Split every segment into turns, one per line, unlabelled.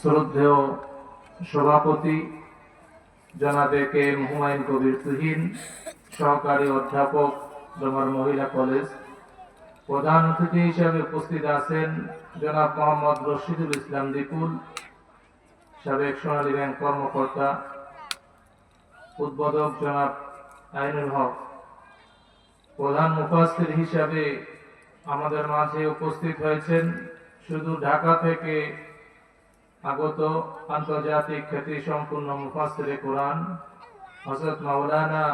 শ্রদ্ধেয় সভাপতি জনাবে কে এম কবির তুহিন, সহকারী অধ্যাপক ডোমার মহিলা কলেজ। প্রধান অতিথি হিসেবে উপস্থিত আছেন জনাব মোহাম্মদ রশিদুল ইসলাম দীপুল, সাবেক সোনালী ব্যাংক কর্মকর্তা, উদ্বোধক জনাব আইনুল হক। প্রধান মুফাসির হিসাবে আমাদের মাঝে উপস্থিত হয়েছেন শুধু ঢাকা থেকে আগত আন্তর্জাতিক খ্যাতি সম্পূর্ণ মুফাসিরে কোরআন হজরত মাওলানা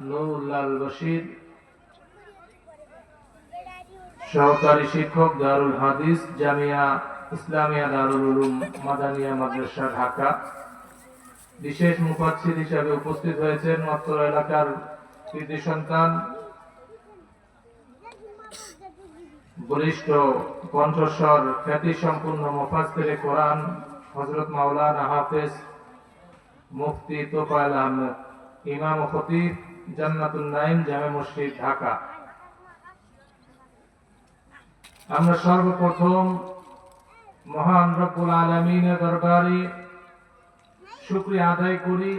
নুরুল্লাল বশির সহকারী শিক্ষক দারুল হাদিস জামিয়া ইসলামিয়া দারুল উলুম মাদানিয়া মাদ্রাসা, ঢাকা। বিশেষ মুফাসির হিসাবে উপস্থিত হয়েছেন অত্র এলাকার কৃতি সন্তান বরিষ্ঠ কণ্ঠস্বর খ্যাতি সম্পূর্ণ মুফাসিরে কোরআন হজরত মাওলানা হাফেজ মুফতি তোফায়েল আহমেদ, ইমাম খতিব জান্নাতুল নাইম জামে মসজিদ, ঢাকা। আমরা সর্বপ্রথম মহান রব্বুল আলমিনের দরবারে শুক্রিয়া আদায় করি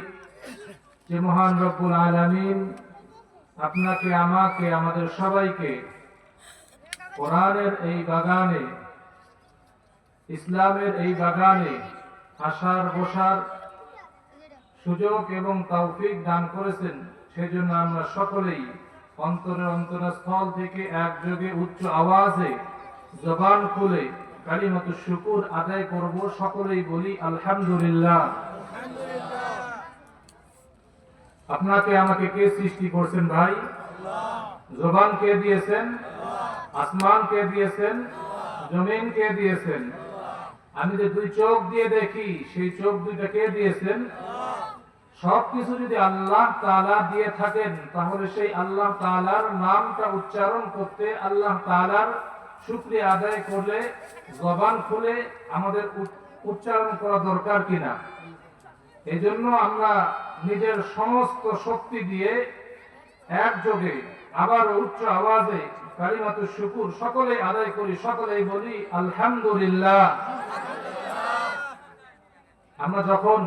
যে মহান রব্বুল আলমিন আপনাকে, আমাকে, আমাদের সবাইকে কোরআনের এই বাগানে ইসলামের এই বাগানে আসার বসার সুযোগ এবং তৌফিক দান করেছেন, সেজন্য আমরা সকলেই অন্তরের অন্তরস্থল থেকে একযোগে উচ্চ আওয়াজে জবান খুলে কালিমত শুকুর আদায় করব, সকলেই বলি আলহামদুলিল্লাহ। আপনাকে আমাকে কে সৃষ্টি করছেন ভাই? জবান কে দিয়েছেন? আসমান কে দিয়েছেন? জমিন কে দিয়েছেন? আমি যে দুই চোখ দিয়ে দেখি, সেই চোখ দুইটা কে দিয়েছেন? সবকিছু যদি আল্লাহ তাআলা দিয়ে থাকেন, তাহলে সেই আল্লাহ তাআলার নামটা উচ্চারণ করতে আল্লাহ তাআলার শুকরিয়া আদায় করলে, জবান খুলে আমাদের উচ্চারণ করা দরকার কিনা? এই জন্য আমরা নিজের সমস্ত শক্তি দিয়ে একযোগে, আবার উচ্চ আওয়াজে কালিমাত শুকুর সকলে আদায় করি, সকলেই বলি, আলহামদুলিল্লাহ। আমরা যখন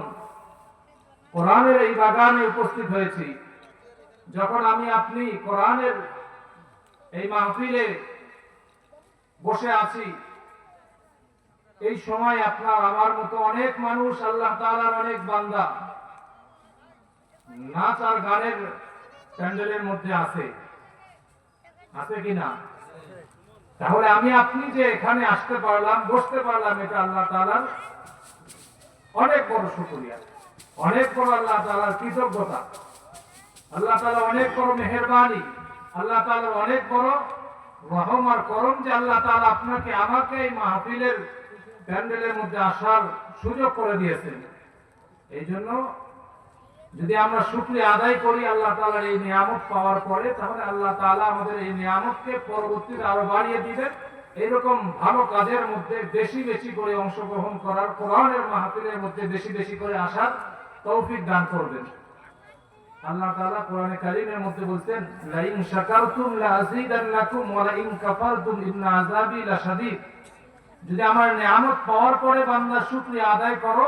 কোরআনের এই বাগানে উপস্থিত হয়েছি, যখন আমি আপনি কোরআনের এই মাহফিলে বসে আছি, এই সময় আপনার আমার মতো অনেক মানুষ আল্লাহ তাআলার অনেক বান্দা নাচ আর গানের প্যান্ডেলের মধ্যে আছে। আছে কি না? তাহলে আমি আপনি যে এখানে আসতে পারলাম, বসতে পারলাম এটা আল্লাহ তাআলার অনেক বড় শুকরিয়া। অনেক বড় আল্লাহ তাআলার কৃতজ্ঞতা। আল্লাহ তাআলা অনেক বড় মেহেরবানি। আল্লাহ তাআলার অনেক বড় রহম আর করম যে আল্লাহ তাআলা আপনাকে আমাকে এই মাহফিলের প্যান্ডেলের মধ্যে আসার সুযোগ করে দিয়েছেন। এই জন্য যদি আমরা শুক্রিয়া আদায় করি আল্লাহ তাআলার এই নিয়ামত পাওয়ার পরে, তাহলে আল্লাহ তাআলা আমাদের এই নিয়ামতকে পরবর্তীতে আরও বাড়িয়ে দিবেন। এইরকম ভালো কাজের মধ্যে বেশি বেশি করে অংশগ্রহণ করার, কোরআনের মাহফিলের মধ্যে বেশি বেশি করে আসার তৌফিক দান করবেন। আল্লাহ কোরআনে মধ্যে লাশাদীদ। যদি আমার নিয়ামত পাওয়ার পরে বান্দা শুকরিয়া আদায় করো,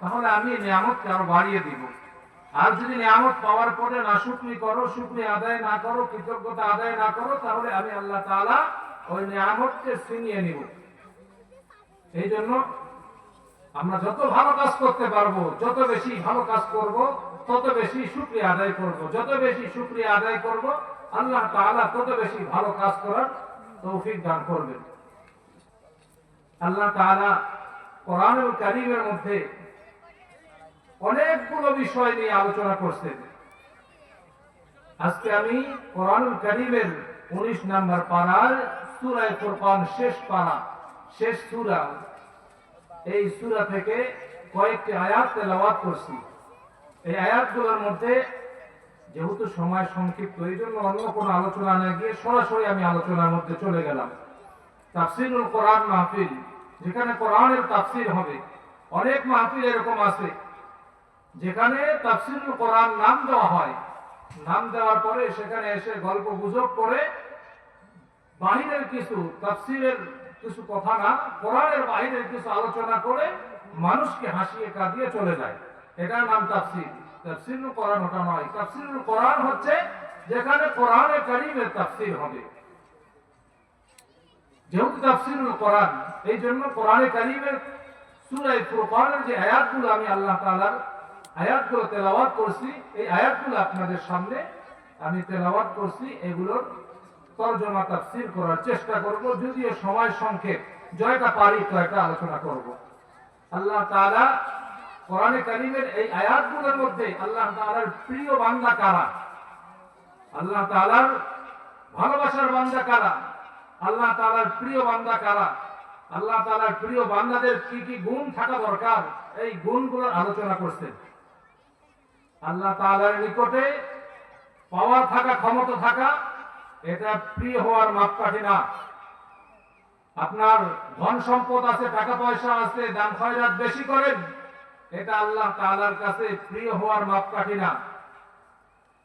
তাহলে আমি নিয়ামতকে আরও বাড়িয়ে দিব। আর যদি নিয়ামত পাওয়ার পরে না শুকরি করো, শুকরি আদায় না করো, কৃতজ্ঞতা আদায় না করো, তাহলে আমি আল্লাহ তাআলা ওই নিয়ামতকে ছিনিয়ে নিব। এই জন্য আমরা যত ভালো কাজ করতে পারব, যত বেশি ভালো কাজ করব, তত বেশি শুক্রিয়া আদায় করব। যত বেশি শুক্রিয়া আদায় করব, আল্লাহ তাআলা তত বেশি ভালো কাজ করার তৌফিক দান করবেন। আল্লাহ তাআলা কোরআনুল কারীমের মধ্যে অনেকগুলো বিষয় নিয়ে আলোচনা করছেন। আজকে আমি কোরআনুল কারীমের 19 নাম্বার পারার সূরা ফুরকান শেষ পারা শেষ সূরা। এই সূরা থেকে কয়েকটি আয়াত তেলাওয়াত করছি। এই আয়াতগুলোর মধ্যে যেহেতু সময় সংক্ষিপ্ত, এই জন্য অন্য কোনো আলোচনা না গিয়ে সরাসরি আমি আলোচনার মধ্যে চলে গেলাম। তাফসিরুল কোরআন মাহফিল, যেখানে কোরআনের তাফসির হবে, অনেক মাহফিল এরকম আছে, যেখানে তাফসিরুল কোরআন নাম দেওয়া হয়। নাম দেওয়ার পরে সেখানে এসে গল্প গুজব করে বাহিরের কিছু তাফসিরের কিছু কথা না, কোরআনের বাইরে কিছু আলোচনা করে মানুষকে হাসিয়ে কাঁদিয়ে চলে যায়। এটার নাম তাফসির। তাফসিরুল কোরআন ওটা নয়। তাফসিরুল কোরআন হচ্ছে যেখানে কোরআনে কারিমের তাফসির হবে। যেহেতু তাফসিরুল কোরআন, এই জন্য কোরআনে কারিমের সূরায়ে ফুরকানের যে আয়াতগুলো আমি আল্লাহ তাআলার আয়াতগুলো তেলাওয়াত করছি, এই আয়াতগুলো আপনাদের সামনে আমি তেলাওয়াত করছি, এগুলোর তর্জমা তাফসির করার চেষ্টা করব যদিও সময় সংক্ষেপ। জয়টা পারি কয়টা আলোচনা করব। আল্লাহ তাআলা কোরআনে কারিমের এই আয়াতগুলোর মধ্যে আল্লাহ তাআলার প্রিয় বান্দা কারা? আল্লাহ তাআলার ভালোবাসার বান্দা কারা? আল্লাহ তাআলার প্রিয় বান্দা কারা? আল্লাহ তাআলার প্রিয় বান্দাদের কি কি গুণ থাকা দরকার? এই গুণগুলোর আলোচনা করছেন। আল্লাহ তাআলার নিকটে পাওয়ার থাকা, ক্ষমতা থাকা এটা প্রিয় হওয়ার মাপকাঠি না। আপনার ধন সম্পদ আছে, টাকা পয়সা আছে, দান খয়রাত বেশি করেন, এটা আল্লাহ তাআলার কাছে প্রিয় হওয়ার মাপকাঠি না।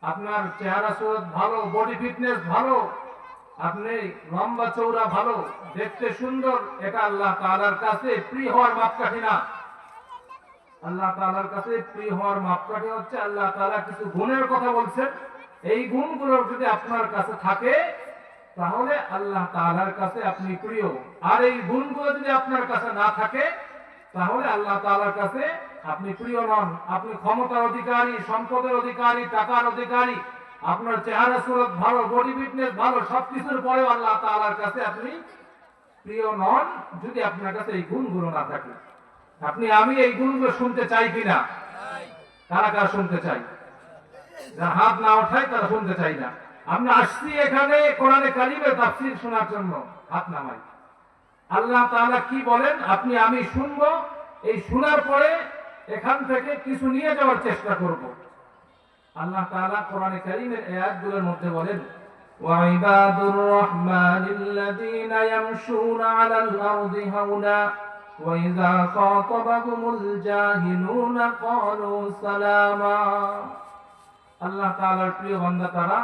আপনার চেহারা সুরত ভালো বডি ফিটনেস ভালো, আপনি লম্বা চৌড়া ভালো, দেখতে সুন্দর, এটা আল্লাহ তাআলার কাছে প্রিয় হওয়ার মাপকাঠি না। আল্লাহ তাআলার কাছে প্রিয় হওয়ার মাপকাঠি হচ্ছে, আল্লাহ তাআলা কিছু গুণের কথা বলছেন। এই গুণগুলো যদি আপনার কাছে থাকে, তাহলে আল্লাহ তাআলার কাছে আপনি প্রিয়। আর এই গুণগুলো যদি আপনার কাছে না থাকে, তাহলে আল্লাহ তাআলার কাছে আপনি প্রিয় নন। আপনি ক্ষমতার অধিকারী, সম্পদের অধিকারী, টাকার অধিকারী, আপনার চেহারা সুরত ভালো, বডি ফিটনেস ভালো, সবকিছুর পরেও আল্লাহ তাআলার কাছে আপনি প্রিয় নন, যদি আপনার কাছে এই গুণগুলো না থাকে। আপনি, আমি এই গুণগুলো শুনতে চাই কিনা? কারা কারা শুনতে চাই হাত না ওঠায় তারা শুনতে চাই না আমরা আসছি এখানে কোরআনে কারিমের তাফসীর শোনার জন্য হাত নামাই আল্লাহ তাআলা কি বলেন আপনি আমি শুনবো এই শোনার পরে এখান থেকে কিছু নিয়ে যাওয়ার চেষ্টা করব আল্লাহ তাআলা কোরআনে কারিমের আয়াতগুলোর মধ্যে বলেন وعباد الرحمن الذين يمشون على الأرض هونا وإذا خاطبهم الجاهلون قالوا سلاما আল্লাহ তাআলার প্রিয় বান্দা তারা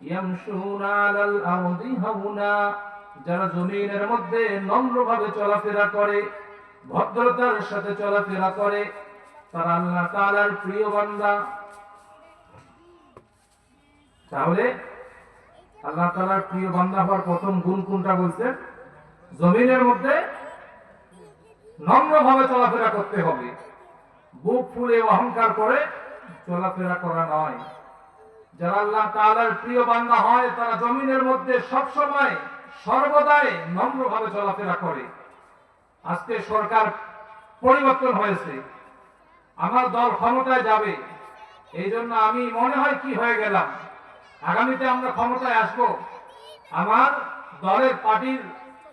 ইয়ামশুনা আলাল আরদি হাউনা, যারা জমিনের মধ্যে নম্রভাবে চলাফেরা করে, ভদ্রতার সাথে চলাফেরা করে, তারা আল্লাহ তাআলার প্রিয় বান্দা। তাহলে আল্লাহ তাআলার প্রিয় বান্দা হওয়ার প্রথম গুণ কোনটা বলছেন জমিনের মধ্যে নম্রভাবে চলাফেরা করতে হবে। বুক ফুলে অহংকার করে চলাফেরা করা নয়। যারা আল্লাহ তাআলার প্রিয় বান্দা হয়, তারা জমিনের মধ্যে সব সময় সর্বদাই নম্রভাবে চলাফেরা করে। আজকে সরকার পরিবর্তন হয়েছে। আমার দল ক্ষমতায় যাবে। এই জন্য আমি মনে হয় কি হয়ে গেলাম? আগামীতে আমরা ক্ষমতায় আসব। আমার দলের পার্টির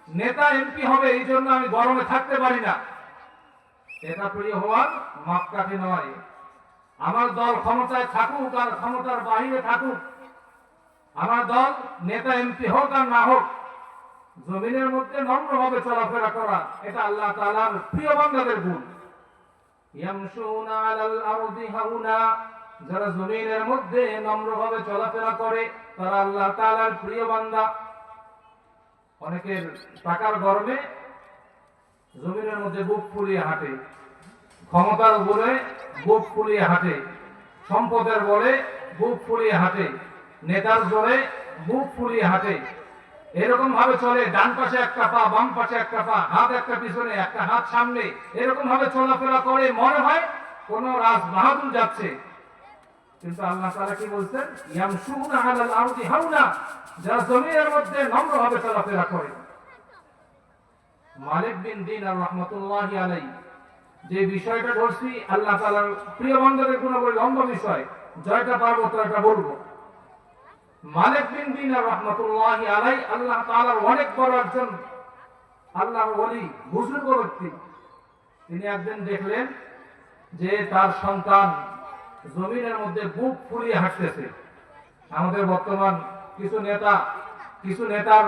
নেতা এমপি হবে এই জন্য আমি গরমে থাকতে পারি না। এটা প্রিয় হওয়ার মাপকাঠি নয়। আমার দল ক্ষমতায় থাকুক আর ক্ষমতার বাহিরে থাকুক। আমার দল নেতা এমপি হোক আর না হোক, জমিনের মধ্যে নম্রভাবে চলাফেরা করা, এটা আল্লাহ তাআলার প্রিয় বান্দাদের গুণ যারা জমিনের মধ্যে নম্রভাবে চলাফেরা করে, তারা আল্লাহ তাআলার প্রিয় বান্দা। অনেকের টাকার গরমে জমিনের মধ্যে বুক ফুলিয়ে হাঁটে। ক্ষমতার বলে বুক ফুলিয়ে হাঁটে। সম্পদের বলে বুক ফুলিয়ে হাঁটে। নেতার জোরে বুক ফুলিয়ে হাঁটে। এরকম ভাবে চলে, ডান পাশে একটা পা, বাম পাশে একটা পা, হাত একটা পিছনে, একটা হাত সামনে। এরকম ভাবে চলাফেরা করে, মনে হয় কোন রাজ বাহাদুর যাচ্ছে। কিন্তু আল্লাহ তারা কি বলছেন? ইয়ামশুনা আলাল আরদি হাউনা যারা জমিনের মধ্যে নম্রভাবে চলাফেরা করে। মালিক বিন দিন আর রহমতুল্লাহি আলাইহি। যে বিষয়টা ধরছি আল্লাহ তালার প্রিয় বন্ধনের কোনো লম্বা বিষয় জয়টা পারব তো এটা বলব। মালিক বিন দিনার রহমতুল্লাহ আলাই, আল্লাহ তালার অনেক বড় একজন আল্লাহর ওলি, বুজুর্গ ব্যক্তি। তিনি একদিন দেখলেন যে তার সন্তান জমিনের মধ্যে বুক ফুলিয়ে হাঁটতেছে। আমাদের বর্তমান কিছু নেতা, কিছু নেতার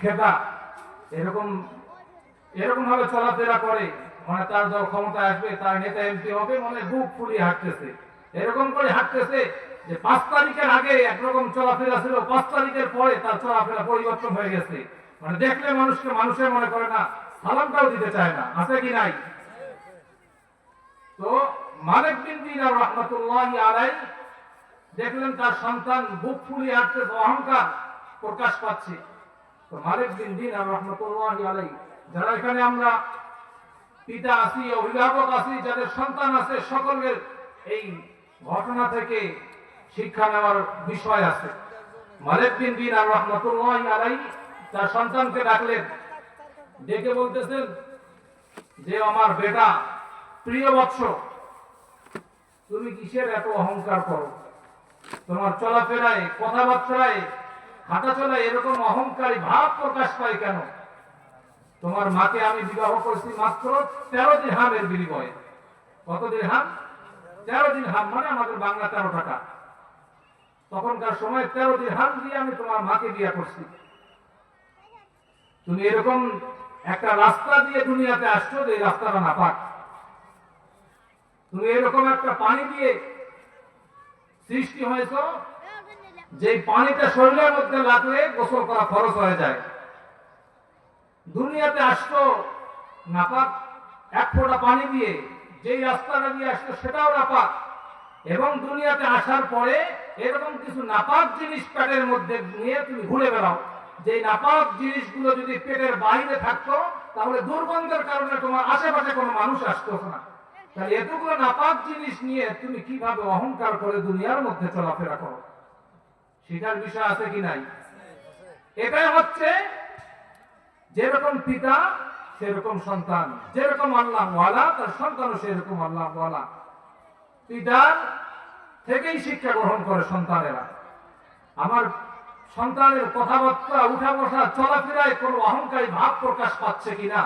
খেতা, এরকম এরকম ভাবে চলাফেরা করে। মানে তার দল ক্ষমতায় আসবে, তার নেতা এমপি হবে বুক ফুলিয়ে হাঁটতেছে। এরকম করে হাঁটতেছে যে পাঁচ তারিখের আগে একরকম চলাফেরা ছিল, পাঁচ তারিখের পরে তার চলাফেরা পরিবর্তন হয়ে গেছে। মানে দেখলে মানুষকে মানুষের মনে করে না, সালামটাও দিতে চায় না, আছে কি নাই? তো মালিক বিন দিনার রহমতুল্লাহ আলাই দেখলেন তার সন্তান বুক ফুলিয়ে আসতেছে অহংকার প্রকাশ পাচ্ছে। তো মালিক বিন দিনার রহমতুল্লাহ আলাই যারা এখানে আমরা পিতা আছি, অভিভাবক আছি, যাদের সন্তান আছে, সকলের এই ঘটনা থেকে শিক্ষা নেওয়ার বিষয় আছে। মালিক বিন দিনার রহমতুল্লাহ আলাই তার সন্তানকে ডাকলেন। ডেকে বলতেছেন যে, আমার বেটা, প্রিয় বৎস, তুমি কিসের এত অহংকার করো? তোমার চলাফেরায়, কথাবার্তায় হাঁটা চলায় এরকম অহংকারী ভাব প্রকাশ পায় কেন? তোমার মাকে আমি বিবাহ করছি মাত্র তেরো দিন হামের বিনিময়ে। কত দিন হাম তেরো দিন হাম মানে আমাদের বাংলা তেরো টাকা। তখনকার সময় তেরো দিন হাম দিয়ে আমি তোমার মাকে বিয়ে করছি। তুমি এরকম একটা রাস্তা দিয়ে দুনিয়াতে আসছো যে রাস্তাটা না পাক। তুমি এরকম একটা পানি দিয়ে সৃষ্টি হয়েছ যে পানিটা শরীরের মধ্যে লাগলে গোসল করা খরচ হয়ে যায়। দুনিয়াতে আসতো নাপাক, এক ফোঁটা পানি দিয়ে যেই রাস্তাটা দিয়ে আসতো সেটাও নাপাক। এবং দুনিয়াতে আসার পরে এরকম কিছু নাপাক জিনিস পেটের মধ্যে নিয়ে তুমি ঘুরে বেড়াও যে নাপাক জিনিসগুলো যদি পেটের বাইরে থাকতো, তাহলে দুর্গন্ধের কারণে তোমার আশেপাশে কোনো মানুষ আসতো না। তাহলে এতগুলো নাপাক জিনিস নিয়ে তুমি কীভাবে অহংকার করে দুনিয়ার মধ্যে চলাফেরা করো? সেটার বিষয় আছে কি নাই? এটাই হচ্ছে যেরকম পিতা, সেরকম সন্তান। যেরকম আল্লাহ ওয়ালা, তার সন্তানও সেরকম আল্লাহ ওয়ালা। পিতার থেকেই শিক্ষা গ্রহণ করে সন্তানেরা। আমার সন্তানের কথাবার্তা উঠা বসা চলাফেরায় কোনো অহংকারী ভাব প্রকাশ পাচ্ছে কিনা,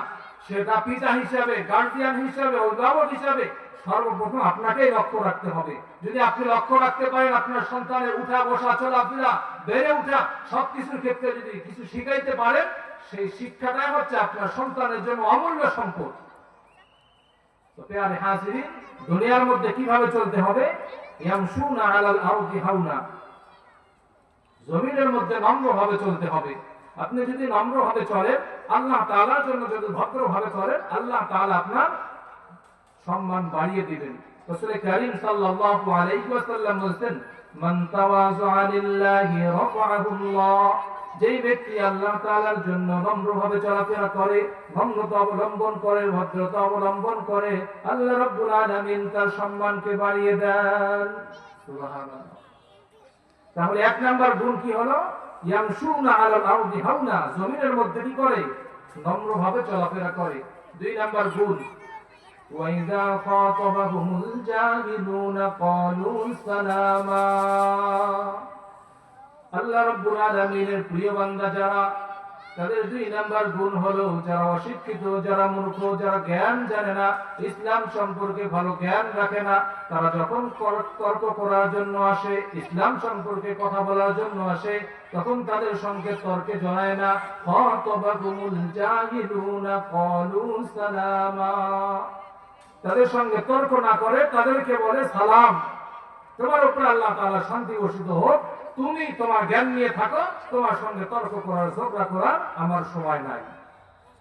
সেটা পিতা হিসাবে গার্জিয়ান হিসাবে, অভিভাবক হিসাবে সর্বপ্রথম আপনাকেই লক্ষ্য রাখতে হবে। যদি আপনি লক্ষ্য রাখতে পারেন আপনার সন্তানের উঠা বসা চলাফেরা, বেড়ে উঠা সবকিছুর ক্ষেত্রে যদি কিছু শিখাইতে পারেন সেই শিক্ষাটাই হচ্ছে আপনার সন্তানের জন্য অমূল্য সম্পদ। দুনিয়ার মধ্যে কীভাবে চলতে হবে? জমিনের মধ্যে নম্রভাবে চলতে হবে। আপনি যদি নম্রভাবে চলেন, আল্লাহ তাআলার জন্য যদি ভদ্রভাবে চলেন, আল্লাহ তাআলা আপনার সম্মান বাড়িয়ে দিবেন। রাসূল করিম সাল্লাল্লাহু আলাইহি ওয়াসাল্লাম বলেন মান তাওয়াযা লিল্লাহি রাফাআহুল্লাহ। যেই ব্যক্তি আল্লাহ তাআলার জন্য নম্রভাবে চলাফেরা করে নম্রতা অবলম্বন করে ভদ্রতা অবলম্বন করে আল্লাহ রাব্বুল আলামিন তার সম্মানকে বাড়িয়ে দেন সুবহানাল্লাহ তাহলে এক নাম্বার গুণ কি হলো ইয়ামশুনা আলাল আরদি হাওনা জমিনের মধ্যে কি করে নম্রভাবে চলাফেরা করে দুই নাম্বার গুণ وإذا خاطبهم الجاهلون قالوا سلاما আল্লাহ রব্বুল আলামিনের প্রিয় বান্দা যারা, তাদের দুই নাম্বার গুণ হলো যারা অশিক্ষিত, যারা মূর্খ, যারা জ্ঞান জানে না, ইসলাম সম্পর্কে ভালো জ্ঞান রাখে না, তারা যখন তর্ক করার জন্য আসে, ইসলাম সম্পর্কে কথা বলার জন্য আসে, তখন তাদের সঙ্গে তর্কে জড়ায় না। তাদের সঙ্গে তর্ক না করে তাদেরকে বলে সালাম। তোমার উপরে আল্লাহ তাআলা শান্তি বর্ষিত হোক। তুমি তোমার জ্ঞান নিয়ে থাকো, তোমার সঙ্গে তর্ক করার, ঝগড়া করার আমার সময় নাই।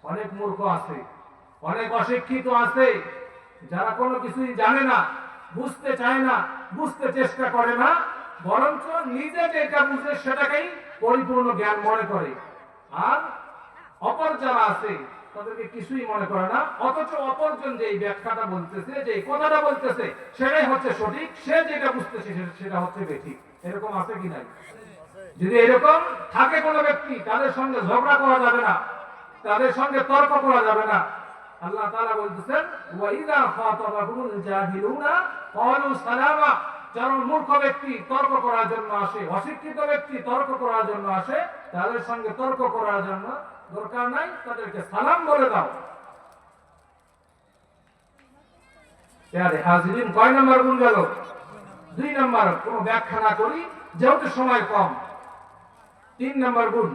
অনেক মূর্খ আছে, অনেক অশিক্ষিত আছে, যারা কোনো কিছুই জানে না, বুঝতে চায় না, বুঝতে চেষ্টা করে না, বরঞ্চ নিজে যেটা বুঝে সেটাকেই পরিপূর্ণ জ্ঞান মনে করে। আর অপর যারা আছে, তাদেরকে কিছুই মনে করে না, অথচ অপরজন যে ব্যাখ্যাটা বলতেছে, যে কথাটা বলতেছে, সেটাই হচ্ছে সঠিক, সে যেটা বুঝতেছে, সেটা হচ্ছে বেঠিক। এরকম আছে কি নাই? যদি এরকম থাকে কোনো ব্যক্তি, তাদের সঙ্গে ঝগড়া করা যাবে না, তাদের সঙ্গে তর্ক করা যাবে না। আল্লাহ তাআলা বলতেছেন যারা মূর্খ ব্যক্তি তর্ক করার জন্য আসে, অশিক্ষিত ব্যক্তি তর্ক করার জন্য আসে, তাদের সঙ্গে তর্ক করার জন্য দরকার নাই, তাদেরকে সালাম বলে দাও। হাজিরিন কয় নম্বর গুণ গেল? দুই নম্বর কোন ব্যাখ্যা না করি যেহেতু সময় কম তিন নম্বর গুণ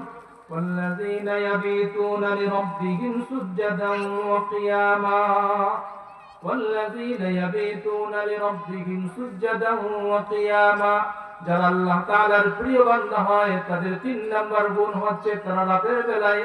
والذين يبيتون لربهم سجدا وقياما والذين يبيتون لربهم سجدا وقياما যারা আল্লাহ তাআলার প্রিয় বান্দা হয় তাদের তিন নম্বর গুণ হচ্ছে তারা রাতের বেলায়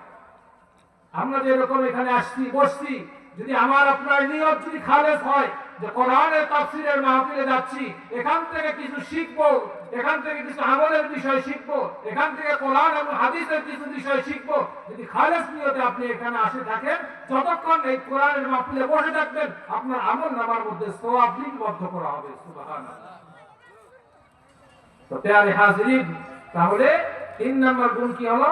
আমরা যেরকম এখানে আসছি, বসছি, যদি আমার আপনার নিয়ত যদি খালেস হয় যে কোরআনের তাফসিরের মাহফিলে যাচ্ছি, এখান থেকে কিছু শিখব, এখান থেকে কিছু আমলের বিষয় শিখব, এখান থেকে কোরআন এবং হাদিসের কিছু বিষয় শিখব, যদি খালেস নিয়তে আপনি এখানে আসে থাকেন, যতক্ষণ এই কোরআনের মাহফিলে বসে থাকবেন, আপনার আমল নামার মধ্যে সোয়াব লিপিবদ্ধ করা হবে তো প্যারে হাজরিন, তাহলে তিন নম্বর গুণ কি হলো?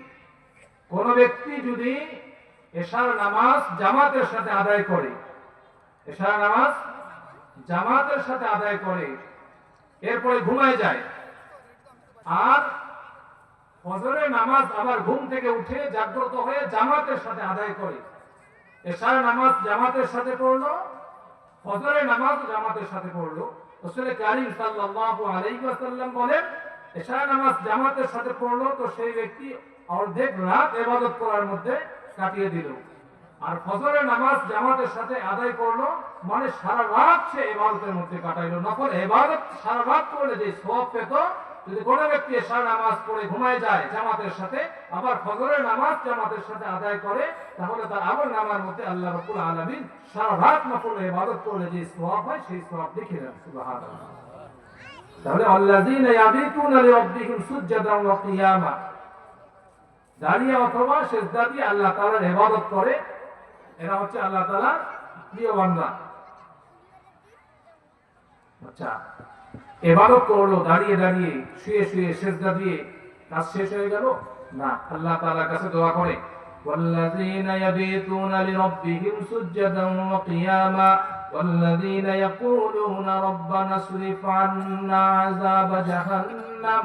কোন ব্যক্তি যদি এশার নামাজ জামাতের সাথে আদায় করে, এশার নামাজ জামাতের সাথে আদায় করে, এরপরে ঘুমায় যায়, আর ফজরের নামাজ আবার ঘুম থেকে উঠে জাগ্রত হয়ে জামাতের সাথে আদায় করে, এশার নামাজ জামাতের সাথে পড়ল, ফজরের নামাজ জামাতের সাথে পড়ল, রসুল কারিম সাল্লাল্লাহু আলাইহি ওয়াসাল্লাম বলেন, এশার নামাজ জামাতের সাথে পড়ল, তো সেই ব্যক্তি অর্ধেক রাত ইবাদত করার মধ্যে কাটিয়ে দিল। আর ফজরের নামাজ জামাতের সাথে আদায় করল মানে সারা রাত সে ইবাদতের মধ্যে কাটাইলো। নকল ইবাদত সারা রাত করলে যে সওয়াব পেত, যদি কোনো ব্যক্তি এশার নামাজ পড়ে ঘুমায় যায় জামাতের সাথে, আবার ফজরের নামাজ জামাতের সাথে আদায় করে, তাহলে তার আমল নামার মধ্যে আল্লাহ রাব্বুল আলামিন সারা রাত নকল ইবাদত করলে যে সওয়াব হয়, সেই সওয়াব লিখে দেন। সুবহানাল্লাহ। তাহলে আল্লাযীনা ইয়াবিতুনা লিরাব্বিহিম সুজদান ওয়া কিয়ামা। দাঁড়িয়ে অথবা সেজদা দিয়ে আল্লাহ তাআলার ইবাদত করে এরা হচ্ছে আল্লাহ তাআলার প্রিয় বান্দা আচ্ছা ইবাদত করলো দাঁড়িয়ে দাঁড়িয়ে শুয়ে শুয়ে সেজদা দিয়ে কাজ শেষ হয়ে গেল না আল্লাহ তাআলার কাছে দোয়া করে والذين يبيتون لربهم سجدا وقياما والذين يقولون ربنا اصرف عنا عذاب جهنم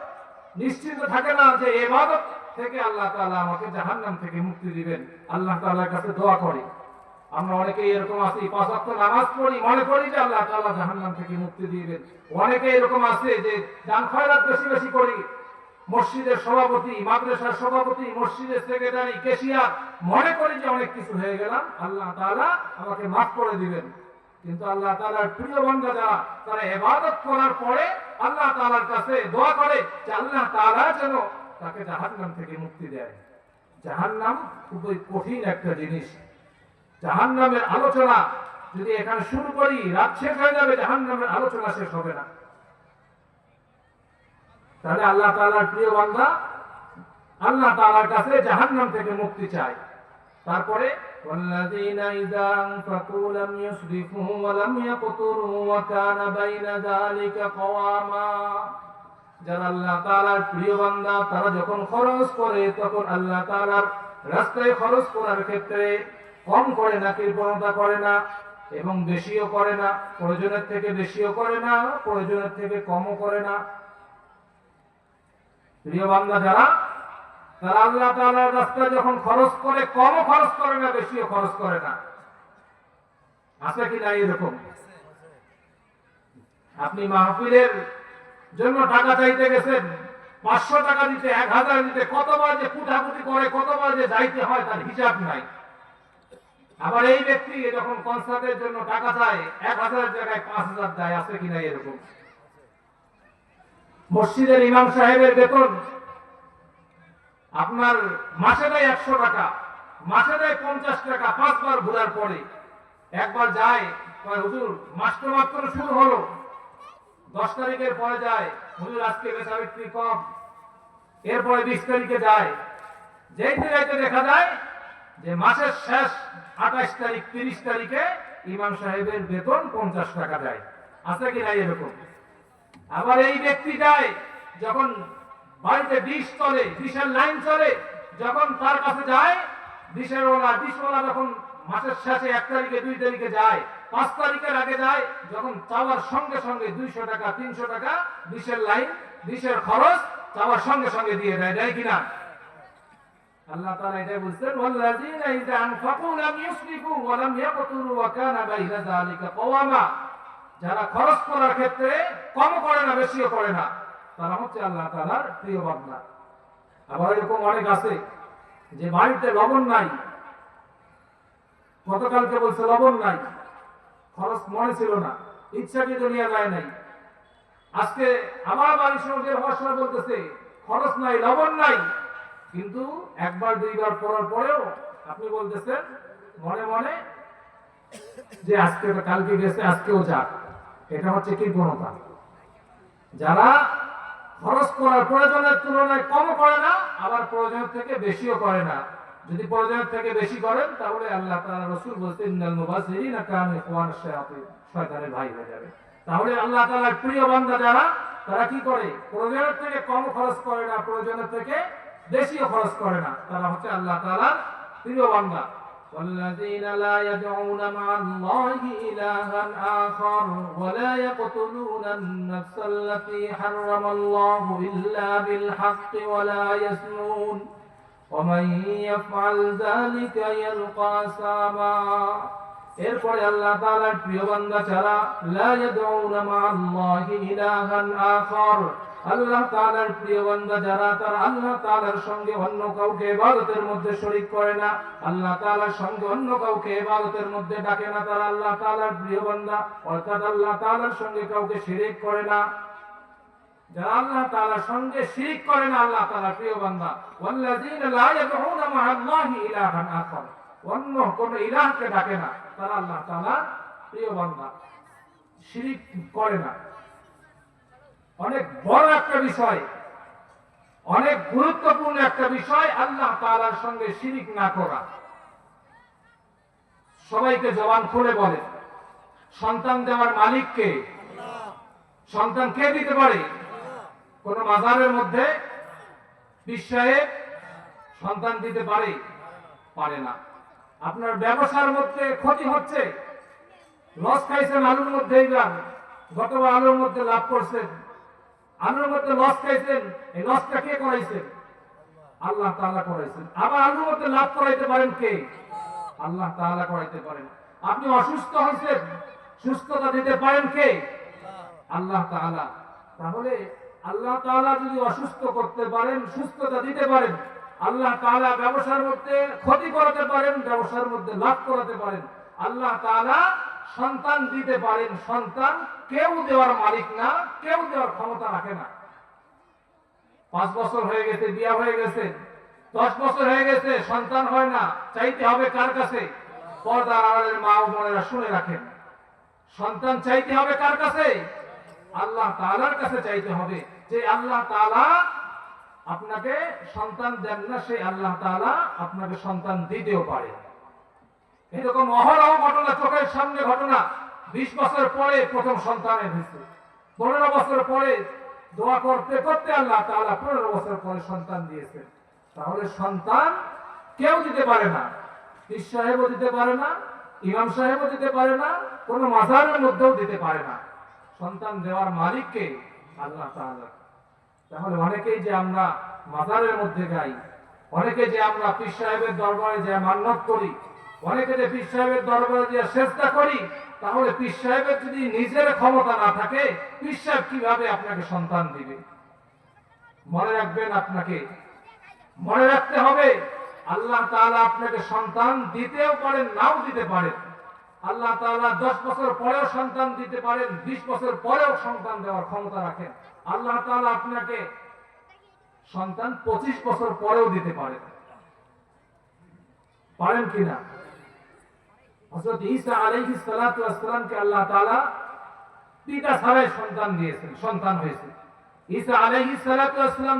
নিশ্চিন্ত থাকে না যে ইবাদত থেকে আল্লাহ তাআলা আমাকে জাহান্নাম থেকে মুক্তি দিবেন। আল্লাহ তাআলার কাছে দোয়া করে। আমরা অনেকে এরকম আছি, পাঁচ ওয়াক্ত নামাজ পড়ি, মনে করি যে আল্লাহ তাআলা জাহান্নাম থেকে মুক্তি দিবেন। অনেকে এরকম আছে যে দান খয়রাত বেশি বেশি করি। মসজিদের সভাপতি, মাদ্রাসার সভাপতি, মসজিদের সেক্রেটারি কেশিয়ার মনে করি যে অনেক কিছু হয়ে গেলাম। আল্লাহ তাআলা আমাকে মাফ করে দিবেন। কিন্তু আল্লাহ তাআলার প্রিয় বান্দা যারা, তারা এবাদত করার পরে আল্লাহ তাআলার কাছে দোয়া করে যে আল্লাহ তালা যেন তাকে জাহান্নাম থেকে মুক্তি দেয় জাহান্নাম খুবই কঠিন একটা জিনিস। জাহান্নামের আলোচনা যদি এখানে শুরু করি, রাত শেষ হয়ে যাবে, জাহান্নামের আলোচনা শেষ হবে না। তাহলে আল্লাহ তাআলার প্রিয় বান্দা, আল্লাহ তাআলার কাছে জাহান্নাম থেকে মুক্তি চায়। তারপরে والذين إذا أنفقوا لم يسرفوا ولم يقتروا وكان بين ذلك قواما যারা আল্লাহ তাআলার প্রিয় বান্দা তারা যখন খরচ করে তখন আল্লাহ তাআলার রাস্তায় খরচ করার ক্ষেত্রে কম করে না কৃপণতা করে না এবং বেশিও করে না প্রয়োজনের থেকে বেশিও করে না প্রয়োজনের থেকে কমও করে না প্রিয় বান্দা যারা তারা আল্লাহ তাআলার রাস্তায় যখন খরচ করে, কমও খরচ করে না, বেশিও খরচ করে না। আছে কি না এরকম? আপনি মাহফিলের জন্য টাকা চাইতে গেছেন, পাঁচশো টাকা দিতে, এক হাজার দিতে, কতবার যে কুটাকুটি করে, কতবার যে যাইতে হয়, তার হিসাব নাই। আবার এই ব্যক্তি যখন কনসার্টের জন্য টাকা চায়, এক হাজারের জায়গায় পাঁচ হাজার দেয়, আছে কিনা এরকম? মসজিদের ইমাম সাহেবের বেতন আপনার মাসে দেয় একশো টাকা, মাসে দেয় পঞ্চাশ টাকা, পাঁচবার ঘোরার পরে। একবার যায় হুজুর মাসটা মাত্র শুরু হলো। দশ তারিখের পরে যায়, হুজুর, আজকে বেচা বিক্রি কম। এরপরে বিশ তারিখে যায়। যেই দিনাইতে দেখা যায় যে মাসের শেষ আঠাশ তারিখ, তিরিশ তারিখে ইমাম সাহেবের বেতন পঞ্চাশ টাকা দেয়। আছে কি নাই এরকম? আবার এই ব্যক্তি যায়, যখন বাড়িতে ডিশ চলে ডিশের লাইন চলে, যখন তার কাছে যায় ডিশের ওলা ডিশওয়ালা যখন মাসের শেষে এক তারিখে, দুই তারিখে যায়, পাঁচ তারিখের আগে যায়, যখন চাওয়ার সঙ্গে সঙ্গে দুইশো টাকা, তিনশো টাকা ডিশের লাইন ডিশের খরচ চাওয়ার সঙ্গে সঙ্গে দিয়ে দেয় দেয় কিনা? আল্লাহ তাআলা এটা বলছেন, ওয়াল্লাযীনা ইযা আনফাকু লাম ইউসরিফু ওয়া লাম ইয়াকতুরু ওয়া কানা বাইনা যারা খরচ করার ক্ষেত্রে কম করে না, বেশিও করে না। তারা হচ্ছে আল্লাহ তাআলার প্রিয় বান্দা। আবার এরকম অনেক আছে যে বাড়িতে লবণ নাই, গতকালকে বলছে লবণ নাই, খরচ মনে ছিল না ইচ্ছাকৃত নিয়ে যায় নাই। আজকে আমার বাড়ির সঙ্গে হওয়ার বলতেছে, খরচ নাই, লবণ নাই। কিন্তু একবার, দুইবার পড়ার পরেও আপনি বলতেছেন, মনে মনে যে আজকে কালকে গেছে, আজকেও যাক। এটা হচ্ছে কৃপণতা। যারা খরচ করার প্রয়োজনের তুলনায় কম করে না, আবার প্রয়োজনের থেকে বেশিও করে না। যদি প্রয়োজনের থেকে বেশি করেন, তাহলে আল্লাহ তাআলা রাসূল বলছেন, ইন্নাল ভাই হয়ে যাবে। তাহলে আল্লাহ তাআলার প্রিয় বান্দা যারা, তারা কি করে? প্রয়োজনের থেকে কম খরচ করে না, প্রয়োজনের থেকে বেশিও খরচ করে না। তারা হচ্ছে আল্লাহ তাআলার প্রিয় বান্দা। والذين لا يدعون مع الله إلها آخر ولا يقتلون النفس التي حرم الله إلا بالحق ولا يسنون ومن يفعل ذلك يلقى ساما এরপরে আল্লাহ তাআলার প্রিয় বান্দা ছাড়া লা ইয়াদউনা মা আল্লাহি ইলাহান আখার আল্লাহ তাআলার প্রিয় বান্দা যারা, তারা আল্লাহ তাআলার সঙ্গে অন্য কাউকে ইবাদতের মধ্যে শরীক করে না। আল্লাহ তাআলার সঙ্গে অন্য কাউকে ইবাদতের মধ্যে ডাকে না। তারা আল্লাহ তাআলার প্রিয় বান্দা, অর্থাৎ আল্লাহ তাআলার সঙ্গে কাউকে শিরিক করে না। যারা আল্লাহ তাআলার সঙ্গে শিরিক করে না, আল্লাহ তাআলার প্রিয় বান্দা। ওয়াল্লাযীনা লা ইয়াদউনা মা আল্লাহি ইলাহান আখার। অন্য কোন ইলাহকে ডাকে না। তারা আল্লাহ তাআলার প্রিয় বান্দা। শিরিক করে না। বিষয়। অনেক গুরুত্বপূর্ণ একটা বিষয়, আল্লাহ তাআলার সঙ্গে শিরিক না করা। সবাইকে জবান খুলে বলে, সন্তান দেওয়ার মালিককে? সন্তান কে দিতে পারে? কোন মাজারের মধ্যে? বিশ্বায়ে সন্তান দিতে পারে? পারে না। আপনার ব্যবসার মধ্যে ক্ষতি হচ্ছে? লস খাইছেন আলুর মধ্যে, গতবার আলুর মধ্যে লাভ করছেন আলুর মধ্যে লস খাইছেন এই লসটা কে করাইছেন? আল্লাহ তাআলা করাইছেন। আবার আলুর মধ্যে লাভ করাইতে পারেন কে? আল্লাহ তাআলা করাইতে পারেন। আপনি অসুস্থ হয়েছেন সুস্থতা দিতে পারেন কে? আল্লাহ তাআলা। তাহলে আল্লাহ তাআলা যদি অসুস্থ করতে পারেন, সুস্থতা দিতে পারেন, আল্লাহ তাআলা ব্যবসার মধ্যে ক্ষতি করাতে পারেন, ব্যবসার মধ্যে লাভ করাতে পারেন, আল্লাহ তাআলা সন্তান দিতে পারেন সন্তান, কেউ দেওয়ার মালিক না, কেউ দেওয়ার ক্ষমতা রাখে না। পাঁচ বছর হয়ে গেছে, বিয়া হয়ে গেছে, দশ বছর হয়ে গেছে, সন্তান হয় না, চাইতে হবে কার কাছে? পর্দার আড়ালের মা ও বোনেরা শুনে রাখেন। সন্তান চাইতে হবে কার কাছে? আল্লাহ তাআলার কাছে চাইতে হবে। যে আল্লাহ তাআলা আপনাকে সন্তান দেন না সেই আল্লাহ তাআলা আপনাকে সন্তান দিতেও পারে। এরকম অহরহ ঘটনা, চোখের সামনে ঘটনা, বিশ বছর পরে প্রথম সন্তানের হয়েছে। পনেরো বছর পরে দোয়া করতে করতে আল্লাহ তাআলা পনেরো বছর পরে সন্তান দিয়েছেন। তাহলে সন্তান কেউ দিতে পারে না। পীর সাহেবও দিতে পারে না, ইমাম সাহেবও দিতে পারে না, কোনো মাজারের মধ্যেও দিতে পারে না। সন্তান দেওয়ার মালিককে আল্লাহ তাআলা। তাহলে অনেকেই যে আমরা মাজারের মধ্যে যাই, অনেকে যে আমরা পীর সাহেবের দরবারে যে মান্নত করি অনেকে যে পীর সাহেবের দরবারে যে চেষ্টা করি, তাহলে পীর সাহেবের যদি নিজের ক্ষমতা না থাকে, পীর সাহেব কীভাবে আপনাকে সন্তান দিবে? মনে রাখবেন আপনাকে। মনে রাখতে হবে, আল্লাহ তাআলা আপনাকে সন্তান দিতেও পারেন, নাও দিতে পারেন। আল্লাহ তাআলা দশ বছর পরেও সন্তান দিতে পারেন, বিশ বছর পরেও সন্তান দেওয়ার ক্ষমতা রাখেন। আল্লাহ তাআলা আপনাকে সন্তান পঁচিশ বছর পরেও দিতে পারেন। পারেন কিনা? হযরত ঈসা আলাইহিস সালাতু ওয়াস সালামকে আল্লাহ তাআলা পিতা ছাড়াই সন্তান দিয়েছেন, সন্তান হয়েছে ঈসা আলাইহিস সালাতু ওয়াস সালাম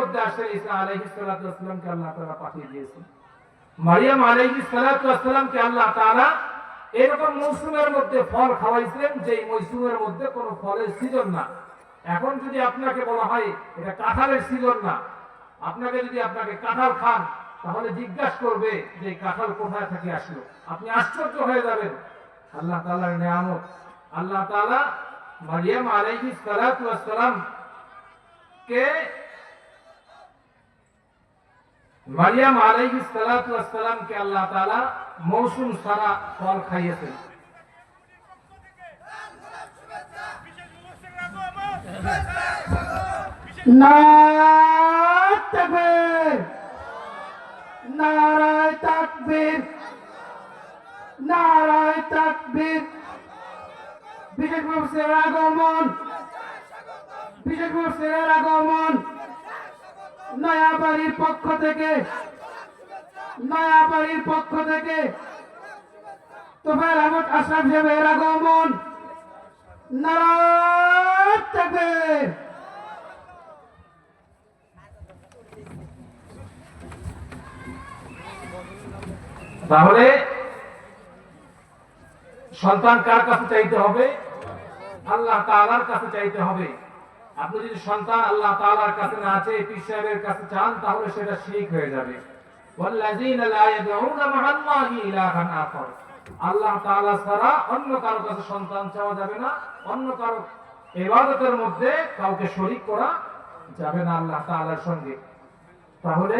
মধ্যে আসে, ঈসা আলাইহিস সালাতু ওয়াস সালামকে আল্লাহ তাআলা পাঠিয়ে দিয়েছেন। মারিয়াম আলাইহিস সালাতু ওয়াস সালামকে আল্লাহ তাআলা এরকম মৌসুমের মধ্যে ফল খাওয়াইছিলেন যে মৌসুমের মধ্যে কোনো ফলের সিজন না। এখন যদি আপনাকে বলা হয় এটা কাঁঠালের সিজন না, আপনাকে যদি আপনাকে কাঁঠাল খান তাহলে জিজ্ঞাসা করবে যে কাঁঠাল কোথায় থেকে আসলো। আপনি আশ্চর্য হয়ে যাবেন। আল্লাহ তাআলার নিয়ামত। আল্লাহ তাআলা মারিয়াম আলাইহিস সালাতু সালাম কে? মারিয়াম আলাইহিস সালাতু ওয়াস সালাম কে আল্লাহ তাআলা মৌসুম সারা ফল খাইয়েছেন।
নারায় তাকবীর নারায় তাকবীর নারায় তাকবীর। বিশেষ মুফসির আগমন, বিশেষ মুফসিরের আগমন। নয়া বাড়ির পক্ষ থেকে নয়া বাড়ির পক্ষ থেকে তোফায়েল আহমদ আশরাফ সাহেবের আগমন। নারায় তাকবীর।
তাহলে সন্তান কার কাছে চাইতে হবে? আল্লাহ তাআলার কাছে চাইতে হবে। আপনি যদি সন্তান আল্লাহ তাআলার কাছে না আছে পীর সাহেবের কাছে চান, তাহলে সেটা শিরক হয়ে যাবে। আল্লাহ ছাড়া অন্য কারও কাছে সন্তান চাওয়া যাবে না। অন্য কারও ইবাদতের মধ্যে কাউকে শরীক করা যাবে না আল্লাহ তাআলার সঙ্গে। তাহলে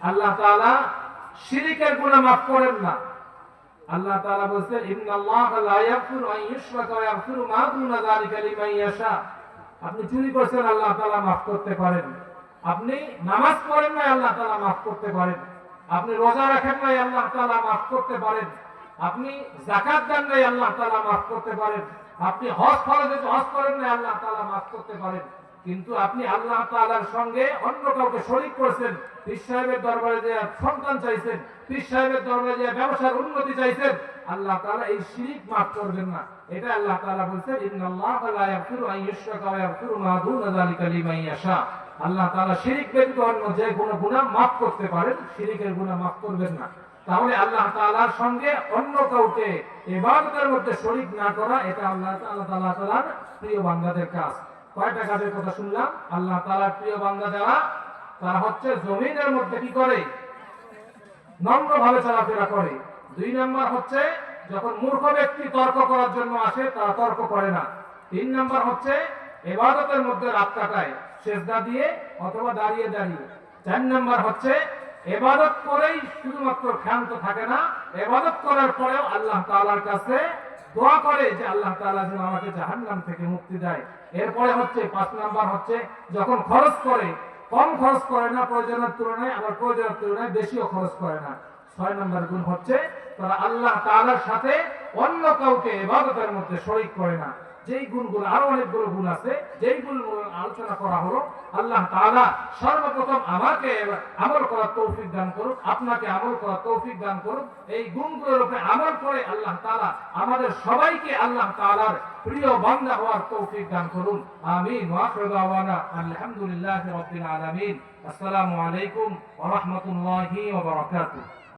আল্লাহ তাআলা শিরিকের গুনাহ মাফ করেন না। আল্লাহ তাআলা বলেছেন ইন্নাল্লাহা লা ইয়াগফিরু আন ইউশরাকা ওয়া ইয়াগফিরু মা দুনা যালিকা লিমান ইয়াশা। আপনি চুরি করছেন, আল্লাহ তাআলা মাফ করতে পারেন। আপনি নামাজ পড়েন না আল্লাহ তাআলা মাফ করতে পারেন। আপনি রোজা রাখেন না আল্লাহ তাআলা মাফ করতে পারেন। আপনি যাকাত দেন না আল্লাহ তাআলা মাফ করতে পারেন। আপনি হজ ফরজে হজ করেন না আল্লাহ তাআলা মাফ করতে পারেন। কিন্তু আপনি আল্লাহ তাআলার সঙ্গে অন্য কাউকে শরীক করেছেন, পীর সাহেবের দরবারে যে সন্তান চাইছেন, পীর সাহেবের দরবারে যে ব্যবসার উন্নতি চাইছেন, আল্লাহ তাআলা এই শিরিক মাফ করবেন না। এটা আল্লাহ তাআলা বলছেন আল্লাহ শিরিক অন্য যে কোনো গুনাহ মাফ করতে পারেন, শিরিকের গুনাহ মাফ করবেন না। তাহলে আল্লাহ তাআলার সঙ্গে অন্য কাউকে ইবাদতের মধ্যে শরীক না করা, এটা আল্লাহ তাআলা তাআলার প্রিয় বান্দাদের কাজ। কয়টা কাজের কথা শুনলাম? আল্লাহ তালার প্রিয় বান্দা যারা, তারা হচ্ছে জমিনের মধ্যে কি করে? নম্র ভাবে চলাফেরা করে। দুই নম্বর হচ্ছে, যখন মূর্খ ব্যক্তি তর্ক করার জন্য আসে, তারা তর্ক করে না। তিন নম্বর হচ্ছে, এবাদতের মধ্যে রাত কাটায়, সেজদা দিয়ে অথবা দাঁড়িয়ে দাঁড়িয়ে। চার নম্বর হচ্ছে, এবাদত করেই শুধুমাত্র ক্ষান্ত থাকে না, এবাদত করার পরেও আল্লাহ তালার কাছে দোয়া করে যে আল্লাহ তাআলা যেন আমাকে জাহান্নাম থেকে মুক্তি দেয়। এরপরে হচ্ছে, পাঁচ নাম্বার হচ্ছে, যখন খরচ করে, কম খরচ করে না, প্রয়োজনের তুলনায়, আবার প্রয়োজনের তুলনায় বেশিও খরচ করে না। ছয় নম্বর গুণ হচ্ছে, তারা আল্লাহ তাআলার সাথে অন্য কাউকে এবাদতের মধ্যে শরিক করে না। যেই গুণগুলো আরও অনেকগুলো গুণ আছে, যেই গুণগুলো আলোচনা করা হলো, আল্লাহ সর্বপ্রথম আমাকে আমল করার তৌফিক দান আপনাকে আমল করার তৌফিক দান এই গুণগুলোর উপরে আমল করে আল্লাহ আমাদের সবাইকে আল্লাহ প্রিয় বান্দা হওয়ার তৌফিক দান করুন। আমিন। ওয়া আখিরু আসসালামু আলাইকুম ওয়া